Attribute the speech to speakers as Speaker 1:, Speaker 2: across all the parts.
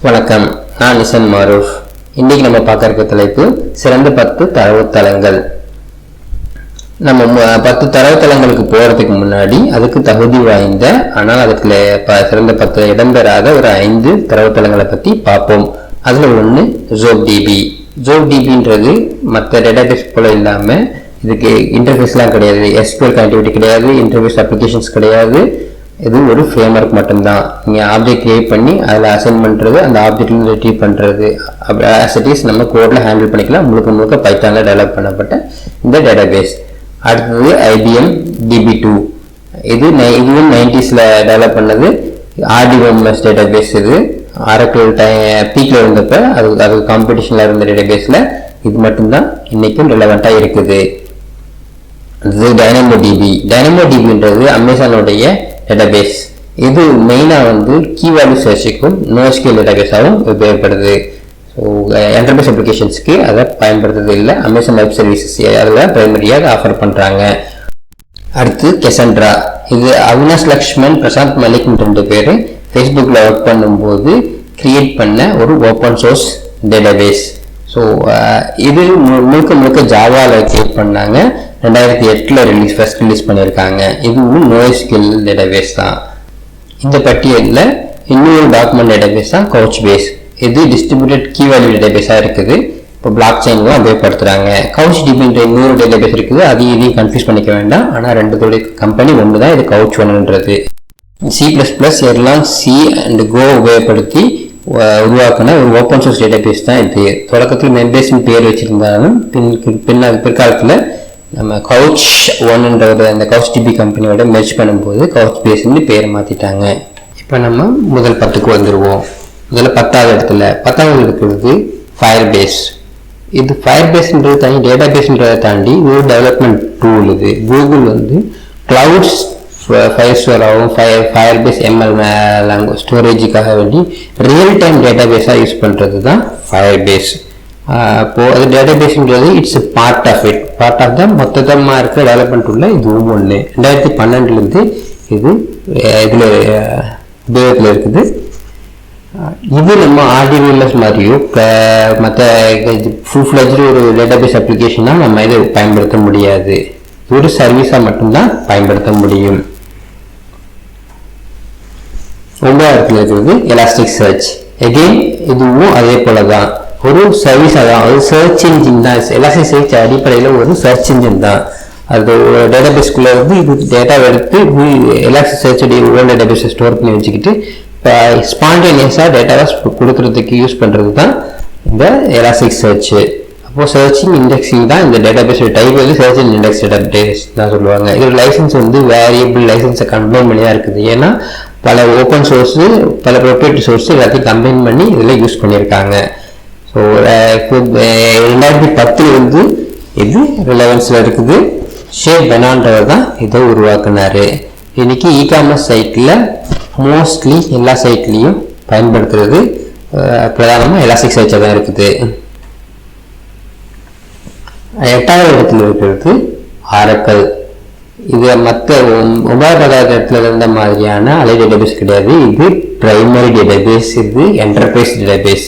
Speaker 1: வணக்கம் நான் நிசன் மாரூஃப். இன்னைக்கு நம்ம பார்க்க இருக்க தலைப்பு சிறந்த பத்து தரவுத்தளங்கள் நம்ம பத்து தரவுத்தளங்களுக்கு போகிறதுக்கு முன்னாடி அதுக்கு தகுதி வாய்ந்த ஆனால் அதுக்குல ப- சிறந்த பத்து இடம்பெறாத ஒரு ஐந்து தரவுத்தளங்களை பற்றி பார்ப்போம். அதில் ஒன்று ஜோப் டிபி ஜோப் டிபின்றது மற்ற டேட்டாபேஸ் போல இல்லாமல் இதுக்கு இன்டர்ஃபேஸ்லாம் கிடையாது. எஸ்பிஎல் கனெக்டிவிட்டி கிடையாது இன்டர்ஃபேஸ் அப்ளிகேஷன்ஸ் கிடையாது. இது ஒரு ஃப்ரேம்ஒர்க் மட்டும்தான். நீங்கள் ஆப்ஜெக்ட் கிரியேட் பண்ணி அதில் அசைன் பண்ணுறது அந்த ஆப்ஜெக்ட்லேருந்து ரிட்ரீவ் பண்ணுறது அப்படி இட் இஸ் நம்ம கோடில் ஹேண்டில் பண்ணிக்கலாம். முழுக்க முழுக்க பைத்தானில் டெவலப் பண்ணப்பட்ட இந்த டேட்டாபேஸ் அடுத்தது ஐபிஎம் டிபி டூ இது நை- இதுவும் நைன்டிஸில் டெவலப் பண்ணது ஆர்டிஓஎம்எஸ் டேட்டாபேஸ் இது. ஆரக்கிள் டை பீக்கில் இருந்தப்போ அது அது காம்படிஷனில் இருந்த டேட்டாபேஸில் இது மட்டும்தான் இன்றைக்கும் ரிலவெண்ட்டாக இருக்குது. இது டைனமோ டிபி டைனமோ டிபின்றது அமேசானுடைய டேட்டாபேஸ் இது மெயினாக வந்து கீவேல்யூ சர்ச்சுக்கும் நோஸ்கேல் டேட்டாபேஸாகவும் உபயோகப்படுது. ஸோ என்டர்பிரைஸ் அப்ளிகேஷன்ஸ்க்கு அதை பயன்படுத்துறது இல்லை. அமேசான் வெப் சர்வீசஸ் அதில் பிரைமரியாக ஆஃபர் பண்ணுறாங்க அடுத்து கெசன்ட்ரா இது அவினாஷ் லக்ஷ்மன் பிரசாந்த் மலிக்னு ரெண்டு பேர் ஃபேஸ்புக்கில் ஒர்க் பண்ணும்போது கிரியேட் பண்ண ஒரு ஓப்பன் சோர்ஸ் டேட்டாபேஸ் ஸோ இது முழுக்க முழுக்க ஜாவாவில் கிரியேட் பண்ணாங்க. ரெண்டாயிரத்தி எட்டில் ரிலீஸ் ஃபர்ஸ்ட் ரிலீஸ் பண்ணியிருக்காங்க இதுவும் நோய்ஸ்கில் டேட்டாபேஸ் தான் இந்த பட்டியலில் இன்னொரு டாக்குமெண்ட் டேட்டாபேஸ் தான் கவுச் பேஸ் இது டிஸ்ட்ரிபியூட்டட் கீ வேல்யூ டேட்டாபேஸாக இருக்குது இப்போ பிளாக் செயினும் உபயோகப்படுத்துகிறாங்க கவுச் டிபின்ற இன்னொரு டேட்டாபேஸ் இருக்குது அதையும் இதையும் கன்ஃபியூஸ் பண்ணிக்க வேண்டாம் ஆனால் ரெண்டுத்தோடைய கம்பெனி ஒன்று தான் இது கவுச் ஒன்றுன்றது சி ப்ளஸ் ப்ளஸ் எல்லாம் சி அண்ட் கோ உபயோகப்படுத்தி உருவாக்கின ஒரு ஓப்பன் சோர்ஸ் டேட்டாபேஸ் தான் இது தொடக்கத்தில் மெம்பேஸ்னு பேர் வச்சுருந்தாலும் பின் பின் பிற்காலத்தில் நம்ம கவுச் ஒன்ன்ற ஒரு அந்த கவுச் டிபி கம்பெனியோட மெர்ஜ் பண்ணும்போது கவுச் பேஸ்னு பேரை மாற்றிட்டாங்க இப்போ நம்ம முதல் பத்துக்கு வந்துடுவோம் முதல்ல பத்தாவது இடத்துல பத்தாவது இருக்கிறது ஃபயர் பேஸ் இது ஃபயர் பேஸ்ன்றது தாண்டி டேட்டா பேஸ்ன்றதை தாண்டி ஒரு டெவலப்மெண்ட் டூல் இது. கூகுள் வந்து கிளவுட்ஸ் ஃபயர் ஸ்டோராகவும் fire Firebase ML language ஸ்டோரேஜுக்காக வேண்டி ரியல் டைம் டேட்டா பேஸாக யூஸ் பண்ணுறது தான் ஃபயர் பேஸ் இப்போது அது டேட்டாபேஸ்ன்றது it's part of it part of the மொத்தமாக இருக்க டெவலப்மெண்ட் உள்ள இதுவும் ஒன்று ரெண்டாயிரத்தி பன்னெண்டுலேருந்து இது இதில் உபயோகத்தில் இருக்குது. இது நம்ம ஆர்டிவிஎல்எஸ் மாதிரியோ மற்ற ஃபுல் ஃப்ளெஜ்டு ஒரு டேட்டாபேஸ் அப்ளிகேஷனாக நம்ம இதை பயன்படுத்த முடியாது. ஒரு சர்வீஸாக மட்டும்தான் பயன்படுத்த முடியும். ஒன்பதாயிரத்தில் இருக்கிறது எலாஸ்டிக் சர்ச் எகெயின் இதுவும் அதே போல தான் ஒரு சர்வீஸ் தான் அது சர்ச் இன்ஜின் தான். எலாஸ்டிக் சர்ச் அடிப்படையில் ஒரு சர்ச் இன்ஜின் தான். அது டேட்டாபேஸ்க்குள்ளே வந்து இது டேட்டாவை எடுத்து எலாஸ்டிக் சர்ச் உள்ள டேட்டாபேஸை ஸ்டோர் பண்ணி வச்சுக்கிட்டு இப்போ ஸ்பான்டேனியஸாக டேட்டாவை கொடுக்கறதுக்கு யூஸ் பண்ணுறது தான் இந்த எலாஸ்டிக் சர்ச் அப்போது சர்ச்சிங் இண்டெக்ஸிங் தான் இந்த டேட்டாபேஸ் டைப் வந்து சர்ச் அண்ட் இண்டெக்ஸ் டேட்டாபேஸ் தான் சொல்லுவாங்க. இது லைசன்ஸ் வந்து வேரியபிள் லைசன்ஸை கம்பைன் பண்ணி தான் இருக்குது. ஏன்னா பல ஓப்பன் சோர்ஸு பல ப்ரொப்ரேட்டரி சோர்ஸு எல்லாத்தையும் கம்பைன் பண்ணி இதில் யூஸ் பண்ணியிருக்காங்க. ஸோ ரெண்டாயிரத்தி பத்தில் வந்து இது ரிலவன்ஸில் இருக்குது. ஷேப் பெனான்றவர் தான் இதை உருவாக்குனாரு. இன்னைக்கு இ காமர்ஸ் சைட்டில் மோஸ்ட்லி எல்லா சைட்லேயும் பயன்படுத்துறது பிரதானமாக எலாஸ்டிக் சைட்டாக தான் இருக்குது. எட்டாவது இடத்துல இருக்கிறது ஆரக்கல். இது மற்ற ஒன்பதாவது இடத்துல இருந்த மாதிரியான அலை டேட்டாபேஸ் கிடையாது. இது பிரைமரி டேட்டாபேஸ் இது என்டர்பிரைஸ் டேட்டாபேஸ்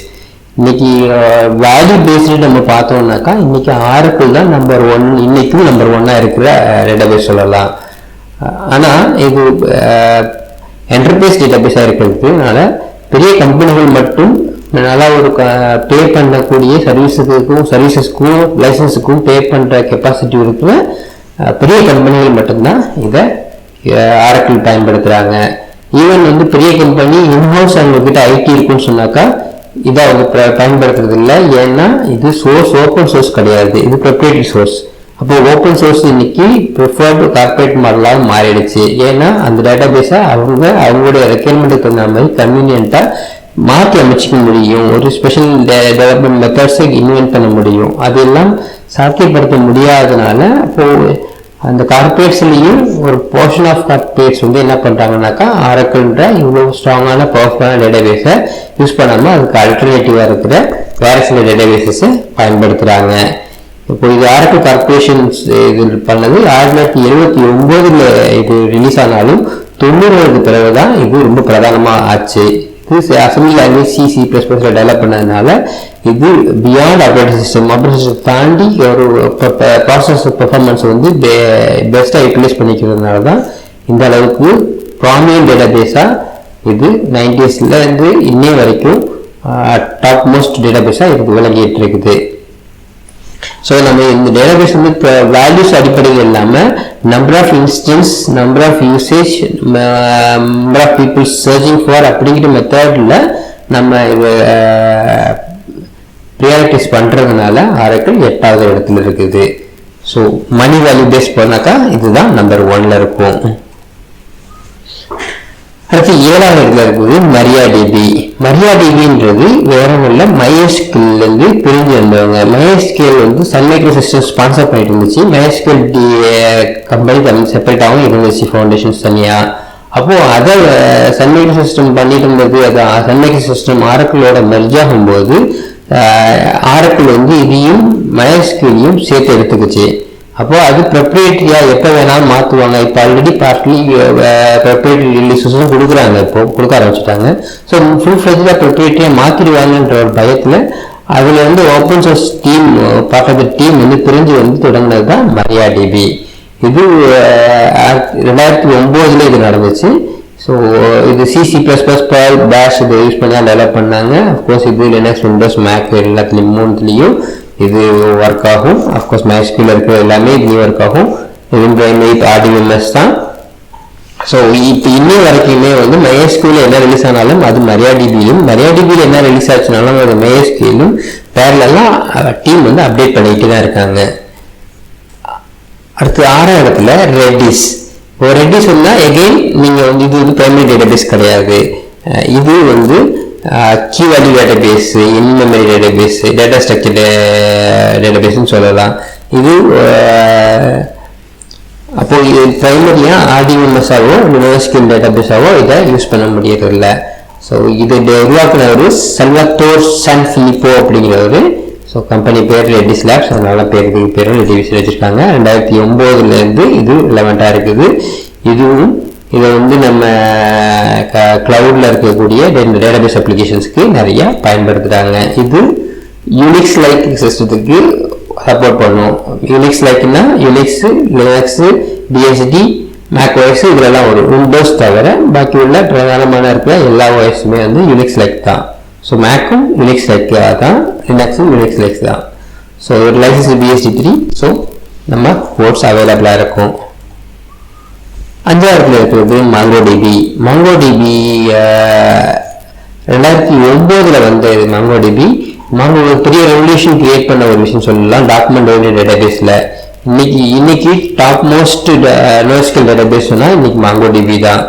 Speaker 1: இன்னைக்கு வேல்யூ பேஸ்டு நம்ம பார்த்தோம்னாக்கா இன்னைக்கு ஆரக்கிள் தான் நம்பர் ஒன் இன்னைக்கும் நம்பர் ஒன்னாக இருக்கிற டேட்டாபேஸ் சொல்லலாம். ஆனால் இது என்டர்பிரைஸ் டேட்டாபேஸாக இருக்கிறதுனால பெரிய கம்பெனிகள் மட்டும் நல்லா ஒரு பே பண்ணக்கூடிய சர்வீஸுக்கும் சர்வீசஸ்க்கும் லைசன்ஸுக்கும் பே பண்ணுற கெப்பாசிட்டி இருக்கிற பெரிய கம்பெனிகள் மட்டும்தான் இதை ஆரக்கிள் பயன்படுத்துகிறாங்க ஈவன் வந்து பெரிய கம்பெனி இன்ஹவுஸ் அவங்கக்கிட்ட ஐடி இருக்குன்னு சொன்னாக்கா இதை அவங்க ப- பயன்படுத்துறது இல்லை. ஏன்னா இது சோர்ஸ் ஓப்பன் சோர்ஸ் கிடையாது. இது ப்ரொப்ரேட்டரி சோர்ஸ் அப்போ ஓப்பன் சோர்ஸ் இன்னைக்கு ப்ரிஃபர்டு கார்பரேட் மாடலாக மாறிடுச்சு. ஏன்னா அந்த டேட்டா பேஸை அவங்க அவங்களுடைய ரெக்யர்மெண்ட்டுக்கு தகுந்த மாதிரி கன்வீனியண்ட்டாக மாற்றி அமைச்சிக்க முடியும். ஒரு ஸ்பெஷல் டெவலப்மெண்ட் மெத்தட்ஸை இன்வென்ட் பண்ண முடியும். அதெல்லாம் சாத்தியப்படுத்த முடியாததுனால இப்போது அந்த கார்பரேட்ஸ்லேயும் ஒரு போர்ஷன் ஆஃப் கார்பரேட்ஸ் வந்து என்ன பண்ணுறாங்கனாக்கா ஆரக்கிள்ன்ற இவ்வளோ ஸ்ட்ராங்கான பவர்ஃபுல்லான டேட்டாபேஸை யூஸ் பண்ணாமல் அதுக்கு அல்டர்னேட்டிவாக இருக்கிற வேறு சில டேட்டாபேஸஸை பயன்படுத்துகிறாங்க இப்போ இது ஆரக்கிள் கார்பரேஷன்ஸ் இது பண்ணது ஆயிரத்தி தொள்ளாயிரத்தி எழுபத்தி ஒம்போதில் இது ரிலீஸ் ஆனாலும் தொண்ணூறுக்கு பிறகு தான் இது ரொம்ப பிரதானமாக ஆச்சு. இது assembly language C C plus ப்ளஸில் டெவலப் பண்ணதுனால இது beyond operating system operating system தாண்டி ஒரு ப்ராசஸ் பெர்ஃபார்மன்ஸ் வந்து பெஸ்ட்டாக யூட்டிலைஸ் பண்ணிக்கிறதுனால தான் இந்த அளவுக்கு ப்ராமியன் டேட்டா பேஸாக இது நைன்டிஸ்லேருந்து இன்னே வரைக்கும் டாப் மோஸ்ட் டேட்டா பேஸாக இதுக்கு விளங்கிட்டு இருக்குது. ஸோ நம்ம இந்த டேட்டாபேஸ் வந்து இப்போ வேல்யூஸ் அடிப்படையில் இல்லாமல் number of instance number of usage number of peoples searching for அப்படிங்கிற மெத்தடில் நம்ம இது ப்ரியாரிட்டிஸ் பண்ணுறதுனால ஆரக்கிள் எட்டாவது இடத்துல இருக்குது. ஸோ மணி வேல்யூ பேஸ் பண்ணாக்கா இதுதான் நம்பர் ஒன்ல இருக்கும். அடுத்து ஏழாவது இடத்துல இருக்குது மரியா டிபி மரியா டிபின்றது வேற ஒன்றும் மயஸ்கில்லேருந்து பிரிஞ்சு வந்தவங்க. மயஸ்கேல் வந்து சன் சிஸ்டம் ஸ்பான்சர் பண்ணிட்டு இருந்துச்சு. மயஸ்கேல் டி கம்பெனி தமிழ் செப்பரேட்டாகவும் இருந்துச்சு ஃபவுண்டேஷன்ஸ் தனியாக அப்போது அதை சன் சிஸ்டம் பண்ணிட்டு இருந்தது அது சன் சிஸ்டம் ஆரக்கிளோட மெர்ஜ் ஆகும்போது ஆரக்கிள் வந்து இதையும் மயஸ்கிரியும் சேர்த்து எடுத்துக்கிச்சு. அப்போ அது ப்ரொப்ரேட்டரியா எப்போ வேணாலும் மாற்றுவாங்க இப்போ ஆல்ரெடி பார்ட்லி ப்ரொப்ரேட்டரி ரிலீசஸும் கொடுக்குறாங்க. இப்போ கொடுக்க ஆரம்பிச்சிட்டாங்க. ஸோ ஃபுல் ஃப்ளெஜாக ப்ரொப்ரேட்டரியாக மாற்றிடுவாங்கன்ற ஒரு பயத்தில் அதில் வந்து open source team part of the team வந்து பிரிஞ்சு வந்து தொடங்கினது தான் மரியா டிபி இது ரெண்டாயிரத்தி ஒம்போதுல இது நடந்துச்சு. ஸோ uh, இது சிசி ப்ளஸ் ப்ளஸ் பேல் பேஷ் இதை யூஸ் பண்ணி தான் டெவலப் பண்ணாங்க. அஃப்கோர்ஸ் இது லினக்ஸ் விண்டோஸ் மேக் எல்லாத்துலேயும் மூணுத்துலேயும் இது ஒர்க் ஆகும். அஃப்கோர்ஸ் மேக்ஸ்கில் இருக்கிற எல்லாமே இது ஒர்க் ஆகும். விண்டோ எயிட் ஆர்டிஎம்எஸ் தான். ஸோ இப்போ இன்னும் வரைக்குமே வந்து மயஸ்கியூல என்ன ரிலீஸ் ஆனாலும் அது மரியாடிபியிலும் மரியாடிபியில் என்ன ரிலீஸ் ஆச்சுனாலும் அது மயஸ்கியூலும் பேரலாம் டீம் வந்து அப்டேட் பண்ணிக்கிட்டு தான் இருக்காங்க. அடுத்து ஆறாம் இடத்துல ரெட்டிஸ் இப்போ ரெட்டிஸ் சொன்னால் எகெயின் நீங்கள் வந்து இது வந்து பிரைமரி டேட்டாபேஸ் கிடையாது. இது வந்து key value database in memory database data structure டேட்டாபேஸ்னு சொல்லலாம். இது அப்போ இது ப்ரைமரியாக ஆர்டிஎம்எஸ்ஸாவோ யூனிவர்சிட்டி டேட்டாபேஸாகவோ இதை யூஸ் பண்ண முடியறதில்ல. ஸோ இது உருவாக்குனவர் செல்வத்தோர் சன் ஃபிலிப்போ அப்படிங்கிறவர் ஸோ கம்பெனி பேர் ரெட்டிஸ் லேப்ஸ் அதனால பேர் இதுக்கு பேரும் ரெட்டிவிஸ் வச்சுருக்காங்க. ரெண்டாயிரத்தி ஒம்போதுலேருந்து இது லெவன்ட்டாக இருக்குது. இதுவும் இதை வந்து நம்ம க க்ளவுடில் இருக்கக்கூடிய டேட்டாபேஸ் அப்ளிகேஷன்ஸ்க்கு நிறையா பயன்படுத்துகிறாங்க இது யூனிக்ஸ் லைக் சிஸ்டத்துக்கு சப்போர்ட் பண்ணும். Unix லைக்னா Unix Linux DST Mac OS இதெல்லாம் வரும். விண்டோஸ் தவிர பாக்கி உள்ள பிரதானமான இருக்கிற எல்லா ஓஎஸுமே வந்து யூனிக்ஸ் லைக் தான். ஸோ மேக்கும் யூனிக்ஸ் லைக் தான் லினக்ஸும் யூனிக்ஸ் லைக்ஸ் தான். ஸோ ஒரு லைசன்ஸ் பிஎஸ்டி த்ரீ ஸோ நம்ம கோர்ஸ் அவைலபிளாக இருக்கும். அஞ்சாவது இருக்கிறது மாங்கோ டிபி மாங்கோ டிபி ரெண்டாயிரத்தி ஒம்போதில் வந்த இது மாங்கோ டிபி மாங்கோ ஒரு பெரிய ரெவல்யூஷன் கிரியேட் பண்ண ஒரு விஷயம் சொல்லலாம் டாக்குமெண்ட் ஓரியன்ட் டேட்டாபேஸில் இன்னைக்கு இன்னைக்கு டாப் மோஸ்ட் நோஸ்கல் டேட்டாபேஸ்னால் இன்னைக்கு மாங்கோ டிபி தான்.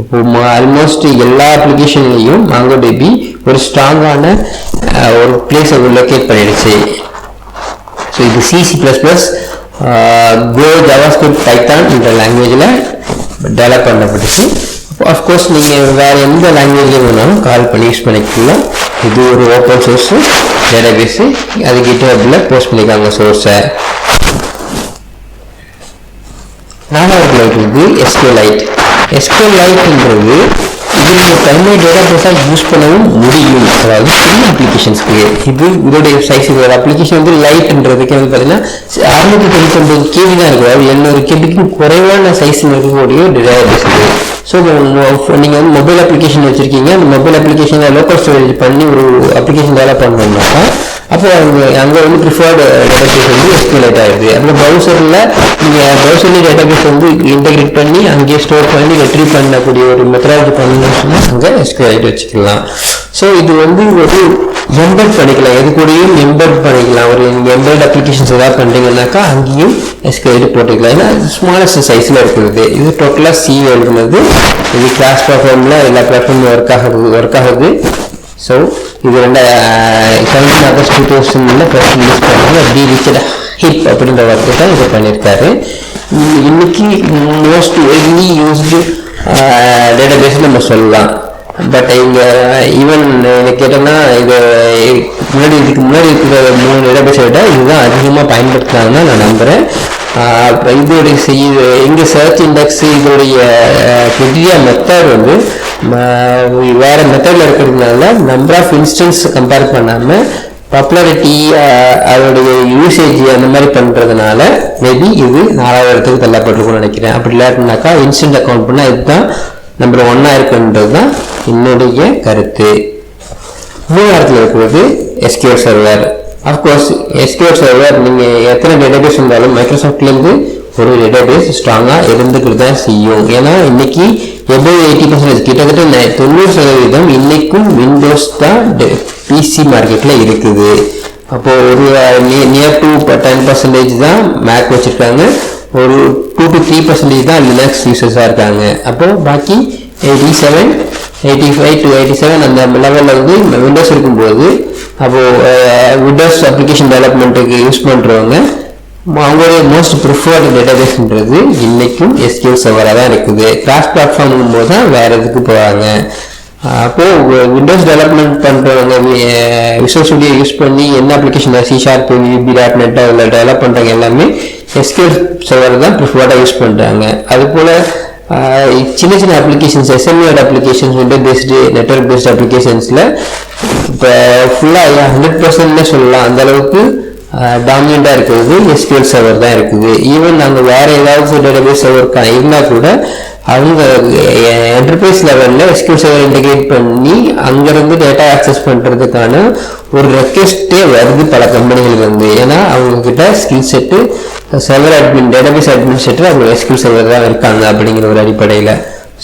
Speaker 1: இப்போ ஆல்மோஸ்ட் எல்லா அப்ளிகேஷன்லையும் மாங்கோ டிபி ஒரு ஸ்ட்ராங்கான ஒரு பிளேஸை லொக்கேட் பண்ணிடுச்சு. ஸோ இது C C plus plus Go JavaScript Python என்ற லாங்குவேஜில் டெவலப் பண்ணப்பட்டுச்சு. அஃப்கோர்ஸ் நீங்கள் வேறு எந்த லாங்குவேஜில் வேணாலும் கால் பண்ணி யூஸ் பண்ணிக்கலாம். இது ஒரு ஓப்பன் சோர்ஸு டேட்டாபேஸு அது கிட்டபில் போஸ்ட் பண்ணிக்காங்க சோர்ஸை நாலாவது இருக்குது எஸ்கே லைட் எஸ்கோ லைட்ன்றது இது நீங்கள் தனிமை டேட்டா பேஸாக யூஸ் பண்ணவும் முடியும். அதாவது சின்ன அப்ளிகேஷன்ஸ்க்கு இது இதோடைய சைஸ் இதோட அப்ளிகேஷன் வந்து லைட்ன்றதுக்கு வந்து பார்த்தீங்கன்னா அறுநூத்தி தொண்ணூத்தி ஒன்பது கேபி தான் இருக்குது அதாவது எண்ணூறு கேபிக்கும் குறைவான சைஸ் இருக்கக்கூடிய டேட்டா பேஸ் ஸோ நீங்கள் வந்து மொபைல் அப்ளிகேஷன் வச்சுருக்கீங்க. அந்த மொபைல் அப்ளிகேஷனில் லோக்கல் ஸ்டோரேஜ் பண்ணி ஒரு அப்ளிகேஷன் டெவலப் பண்ணணும்னாக்கா அப்போ அங்கே அங்கே வந்து ப்ரிஃபர்டு டேட்டாபேஸ் வந்து எஸ்கியூலேட் ஆகிடுது அப்புறம் ப்ரௌசரில் நீங்கள் ப்ரௌசர்லேயே டேட்டாபேஸ் வந்து இன்டெகிரேட் பண்ணி அங்கேயே ஸ்டோர் பண்ணி ரெட்ரீவ் பண்ணக்கூடிய ஒரு மெத்தடாலஜி பண்ணணும்னு சொன்னால் அங்கே எஸ்கியூலேட் வச்சுக்கலாம். ஸோ இது வந்து ஒரு எம்பெட் பண்ணிக்கலாம். எது கூடயும் எம்பெட் பண்ணிக்கலாம். ஒரு எம்பெட் அப்ளிகேஷன்ஸ் ஏதாவது பண்ணுறீங்கன்னாக்கா அங்கேயும் எஸ்கியூலேட் போட்டுக்கலாம். ஏன்னா ஸ்மாலஸ்ட் சைஸில் இருக்கிறது. இது டோட்டலாக சி எழுதுனது இது கிளாஸ் ப்ளாட்ஃபார்மில் எல்லா பிளாட்ஃபார்மும் ஒர்க் ஆகுது ஒர்க் ஆகுது. ஸோ இது ரெண்டு செவன்டீன் ஆகஸ்ட் டூ தௌசண்ட்ல ஃபர்ஸ்ட் ரிலீஸ் பண்ணாங்க டி ரிச்சர்ட் ஹிப் அப்படின்ற ஒர்க்கு தான் இது பண்ணியிருக்காரு இன்னைக்கு மோஸ்ட் வெரி யூஸ்டு டேட்டாபேஸ் நம்ம சொல்லலாம். பட் இங்கே ஈவன் எனக்கு கேட்டோம்னா இது முன்னாடி இதுக்கு முன்னாடி இருக்கிற மூணு டேட்டாபேஸை விட இதுதான் அதிகமாக பயன்படுத்துனாங்கன்னு நான் நம்புகிறேன் இதோடைய இது எங்கள் சர்ச் இண்டெக்ஸ் இதோடைய கிரியா மெத்தட் வந்து வேறு மெத்தடில் இருக்கிறதுனால நம்பர் ஆஃப் இன்ஸ்டன்ஸ் கம்பேர் பண்ணாமல் பாப்புலாரிட்டி அதோடைய யூசேஜ் அந்த மாதிரி பண்ணுறதுனால மேபி இது நாலாவது இடத்துக்கு தள்ளப்பட்டிருக்கும்னு நினைக்கிறேன். அப்படி இல்லாட்டினாக்கா இன்ஸ்டன்ட் அக்கௌண்ட் பண்ணால் இதுதான் நம்பர் ஒன்னாக இருக்குன்றது தான் என்னுடைய கருத்து. மூணாயிரத்தில் இருக்கிறது SQL server of course SQL server நீங்கள் எத்தனை டேட்டாபேஸ் இருந்தாலும் மைக்ரோசாஃப்ட்லேருந்து ஒரு டேட்டாபேஸ் ஸ்ட்ராங்காக இருந்துக்கிட்டு தான் செய்யும். ஏன்னா இன்னைக்கு எபோ எயிட்டி பர்சன்டேஜ் கிட்டத்தட்ட தொண்ணூறு சதவீதம் இன்னைக்கும் விண்டோஸ் தான் பிசி மார்க்கெட்டில் இருக்குது. அப்போது ஒரு நியர் டூ டென் பர்சன்டேஜ் தான் மேக் வச்சுருக்காங்க. ஒரு டூ டு த்ரீ பர்சன்டேஜ் தான் லினக்ஸ் யூசர்ஸாக இருக்காங்க. அப்போது பாக்கி eighty seven eighty five to eighty seven அந்த லெவலில் வந்து விண்டோஸ் இருக்கும்போது அப்போது விண்டோஸ் அப்ளிகேஷன் டெவலப்மெண்ட்டுக்கு யூஸ் பண்ணுறவங்க அவங்களுடைய மோஸ்ட் ப்ரிஃபர்டு டேட்டாபேஸ்ன்றது இன்றைக்கும் எஸ்கியூ சர்வராக தான் இருக்குது. கிராஸ் பிளாட்ஃபார்ம் போது தான் வேறு இதுக்கு போகிறாங்க அப்போது விண்டோஸ் டெவலப்மெண்ட் பண்ணுறவங்க விஷுவல் ஸ்டுடியோ யூஸ் பண்ணி என்ன application C sharp VB dot net அதில் டெவலப் பண்ணுறவங்க எல்லாமே எஸ்கியூஎல் சர்வர் தான் ப்ரிஃபர்டாக யூஸ் பண்ணுறாங்க அதுபோல் சின்ன சின்ன அப்ளிகேஷன்ஸ் எஸ்எம்ஏட் அப்ளிகேஷன்ஸ் வந்து பேஸ்டு நெட்ஒர்க் பேஸ்டு அப்ளிகேஷன்ஸில் இப்போ ஃபுல்லாக ஹண்ட்ரட் பர்சன்ட்னே சொல்லலாம். அந்த அளவுக்கு டாமினண்ட்டாக இருக்கிறது எஸ்கியூஎல் சர்வர் தான் இருக்குது. ஈவன் நாங்கள் வேறு ஏதாவது டேட்டாபேஸ் சர்வர் இருந்தால் கூட அவங்க என்டர்பிரைஸ் லெவலில் எஸ்கியூஎல் சர்வர் இன்டெகிரேட் பண்ணி அங்கேருந்து டேட்டா ஆக்சஸ் பண்ணுறதுக்கான ஒரு ரெக்வெஸ்ட்டே வருது பல கம்பெனிகள் வந்து ஏன்னா அவங்கக்கிட்ட skill set server admin database administrator அவங்க எஸ்கியூ சர்வர் தான் இருக்காங்க அப்படிங்கிற ஒரு அடிப்படையில்.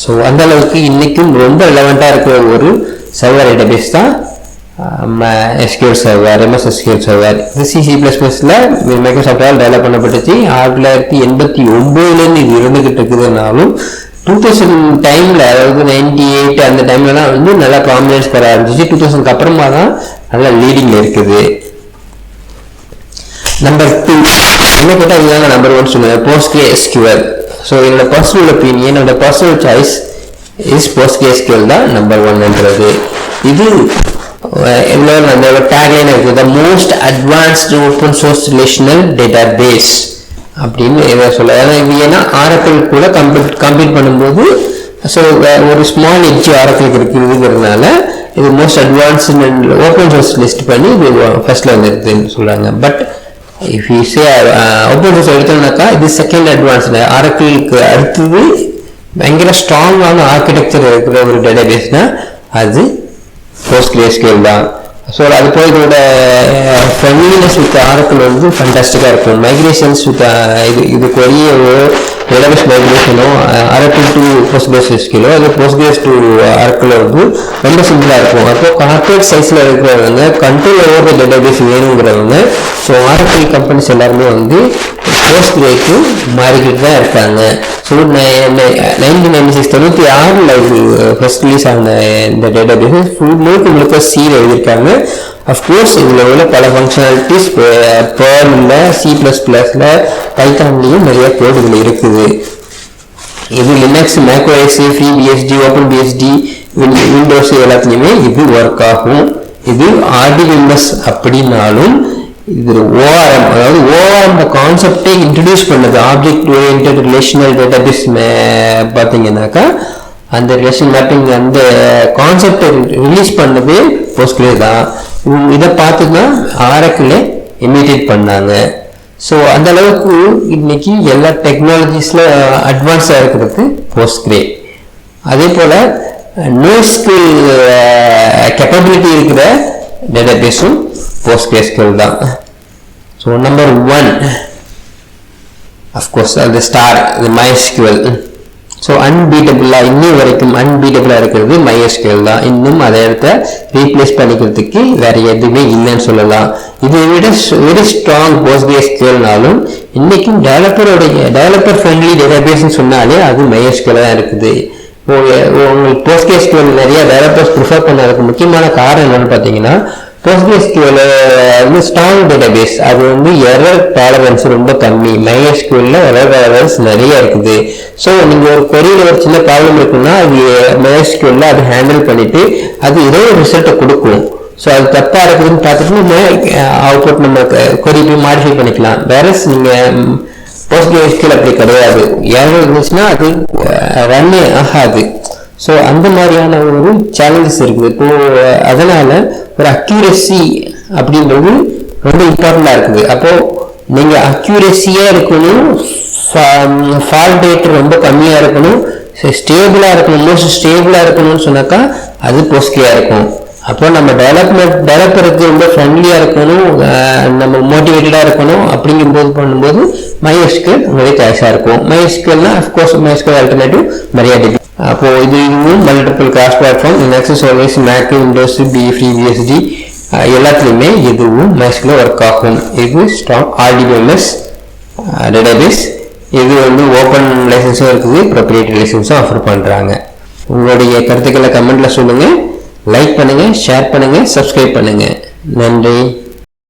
Speaker 1: ஸோ அந்த அளவுக்கு இன்றைக்கும் ரொம்ப ரிலவெண்ட்டாக இருக்கிற ஒரு சர்வர் டேட்டாபேஸ் தான் SQL server MS SQL server இது சிசி ப்ளஸ் ப்ளஸில் மைக்ரோசாஃப்டால் டெவலப் பண்ணப்பட்டுச்சு. ஆயிரத்தி தொள்ளாயிரத்தி எண்பத்தி ஒம்போதுலேருந்து இது இருந்துகிட்டு இருக்குதுனாலும் டூ தௌசண்ட் டைமில் அதாவது நைன்டி எயிட் அந்த டைம்லலாம் வந்து நல்லா ப்ராமினன்ஸ் பெற ஆரம்பிச்சிச்சு. டூ தௌசண்ட்க்கு அப்புறமா தான் நல்லா லீடிங்கில் இருக்குது. நம்பர் டூ என்ன கேட்டால் இதுதாங்க நம்பர் ஒன் சொல்லுவேன். போஸ்ட்கே எஸ்கியூஎல் ஸோ என்னோட பர்சனல் ஒப்பீனியன் என்னோட personal choice is PostgreSQL தான் நம்பர் ஒன்ன்றது இது எவ்வளோ அந்த டேக்லைன் இருக்குது the most advanced open source relational database அப்படின்னு என்ன சொல்ல ஏன்னா இது ஏன்னா ஆரக்கிள் கூட கம்ப்ளீட் கம்ப்ளீட் பண்ணும்போது ஸோ ஒரு ஸ்மால் எட்ஜ் ஆரக்கிளுக்கு இருக்குதுங்கிறதுனால இது most advanced open source list பண்ணி இது ஃபர்ஸ்ட்ல வந்துருக்குதுன்னு சொல்கிறாங்க but if you say open எடுத்தோம்னாக்கா இது செகண்ட் அட்வான்ஸ்டு ஆரக்கிளுக்கு அடுத்தது பயங்கர ஸ்ட்ராங்கான ஆர்கிடெக்சர் இருக்கிற ஒரு டேட்டாபேஸ்னா அது PostgreSQL தான். ஸோ அது போய் இதோட ஃபெமிலினஸ் வித் ஆரக்கிள் வந்து ஃபண்டாஸ்டிக்காக இருக்கும். மைக்ரேஷன்ஸ் வித் இது இது கொரிய டேட்டாபேஸ் மைக்ரேஷனோ ஆரக்கிள் டு PostgreSQL அது Postgres டு ஆரக்கிள் வந்து ரொம்ப சிம்பிளாக இருக்கும். அப்போ கார்பரேட் சைஸில் இருக்கிறவங்க கண்ட்ரோல் ஓவர் டேட்டாபேஸ் வேணுங்கிறவங்க ஸோ ஆரக்கிள் கம்பெனிஸ் எல்லாருமே வந்து போஸ்ட் போஸ்ட்கிரேக்கு மாறிக்கிட்டு தான் இருக்காங்க. ஸோ நைன்டீன் நைன்டி சிக்ஸ் தொண்ணூற்றி ஆறில் இது ஃபர்ஸ்ட் ரிலீஸ் ஆன இந்த டேட்டா பேஸ் ஃபுல் முழுக்க முழுக்க சீர் எழுதியிருக்காங்க. அஃப்கோர்ஸ் இதில் உள்ள பல ஃபங்க்ஷனாலிட்டிஸ் பேர்லில் சி ப்ளஸ் ப்ளஸில் பைத்தான்லேயும் நிறைய கோடுகள் இருக்குது. இது Linux macOS free BSD open BSD Windows எல்லாத்துலேயுமே இது ஒர்க் ஆகும். இது ஆர்டிஎம்எஸ் அப்படின்னாலும் இது ஓஆர்எம் அதாவது ஓஆர்எம் கான்செப்டே இன்ட்ரடியூஸ் பண்ணது. ஆப்ஜெக்ட் ஓரியன்ட் ரிலேஷனல் டேட்டாபேஸ் பார்த்தீங்கன்னாக்கா அந்த ரிலேஷன் மேப்பிங் அந்த கான்செப்டை ரிலீஸ் பண்ணது போஸ்ட்லே தான். இதை பார்த்து தான் ஆரக்கில் இமிட்டேட் பண்ணாங்க. ஸோ அந்த அளவுக்கு இன்னைக்கு எல்லா டெக்னாலஜிஸில் அட்வான்ஸாக இருக்கிறது போஸ்ட்கிரே அதே போல் நோ ஸ்கில் கெப்பபிலிட்டி இருக்கிற டேட்டாபேஸும் போஸ்ட்கிரேஸ்கில் தான். So number one of course அது ஸ்டார் மை ஸ்கில் ஸோ அன்பீட்டபுளாக இன்னும் வரைக்கும் அன்பீட்டபுளாக இருக்கிறது MySQL தான். இன்னும் அதை இடத்த ரீப்ளேஸ் பண்ணிக்கிறதுக்கு வேற எதுவுமே இல்லைன்னு சொல்லலாம். இதை விட வெரி ஸ்ட்ராங் போஸ்ட்கிரேஸ்கியூஎல்னாலும் இன்றைக்கும் டெவலப்பருடைய டெவலப்பர் ஃப்ரெண்ட்லி டேட்டாபேஸ்னு சொன்னாலே அது MySQL தான் இருக்குது. இப்போ உங்களுக்கு போஸ்ட்கிரேஸ்கியூஎல் நிறைய டெவலப்பர்ஸ் ப்ரிஃபர் பண்ணதுக்கு முக்கியமான காரணம் என்னென்னு பார்த்தீங்கன்னா போஸ்ட்கிரேஸ்கியூஎல் வந்து ஸ்ட்ராங் டேட்டாபேஸ் அது வந்து எரர் டாலரன்ஸ் ரொம்ப கம்மி. மைஎஸ்கியூஎல்ல எரர் டாலரன்ஸ் நிறைய இருக்குது. ஸோ நீங்கள் ஒரு கொரியில் ஒரு சின்ன ப்ராப்ளம் இருக்குன்னா அது மைஎஸ்கியூஎல்ல அது ஹேண்டில் பண்ணிட்டு அது ஏதோ ஒரு ரிசல்ட்டை கொடுக்கும். ஸோ அது தப்பாக இருக்குதுன்னு பார்த்துட்டு நம்ம அவுட்புட் நம்ம கொரி போய் மாடிஃபை பண்ணிக்கலாம். வேறஸ் நீங்கள் போஸ்ட் அப்படி கிடையாது. ஏழு இருந்துச்சுன்னா அது ரன்னே ஆகாது. ஸோ அந்த மாதிரியான ஒரு சேலஞ்சஸ் இருக்குது. இப்போ அதனால் ஒரு அக்யூரஸி அப்படின்றது ரொம்ப இம்பார்ட்டண்ட்டாக இருக்குது. அப்போது நீங்கள் அக்யூரஸியாக இருக்கணும் ஃபால் டேட் ரொம்ப கம்மியாக இருக்கணும் ஸ்டேபிளாக இருக்கணும் மோஸ்ட் ஸ்டேபிளாக இருக்கணும்னு சொன்னாக்கா அது போஸ்கியாக இருக்கும். அப்போ நம்ம டெவலப்மெண்ட் டெவலப்பருக்கு ரொம்ப ஃப்ரெண்ட்லியாக இருக்கணும் நம்ம மோட்டிவேட்டடாக இருக்கணும் அப்படிங்கும்போது பண்ணும்போது மைஎஸ்கியூஎல் உங்களுடைய கேஷாக இருக்கும். மைஎஸ்கியூஎல்னா அஃப்கோர்ஸ் மைஎஸ்கியூஎல் ஆல்டர்னேட்டிவ் மரியாதை. அப்போது இது இதுவும் multiple cross platform nexus service Mac Windows B free BSD எல்லாத்துலேயுமே இதுவும் மேக்ஸில் ஒர்க் ஆகும். இது ஸ்ட்ராங் ஆர்டிபிஎம்எஸ் டேட்டாபேஸ் இது வந்து ஓப்பன் லைசன்ஸும் இருக்குது ப்ரொப்ரேட்டரி லைசன்ஸும் ஆஃபர் பண்ணுறாங்க உங்களுடைய கருத்துக்களை கமெண்ட்டில் சொல்லுங்கள் லைக் பண்ணுங்கள் ஷேர் பண்ணுங்கள் சப்ஸ்கிரைப் பண்ணுங்கள் நன்றி.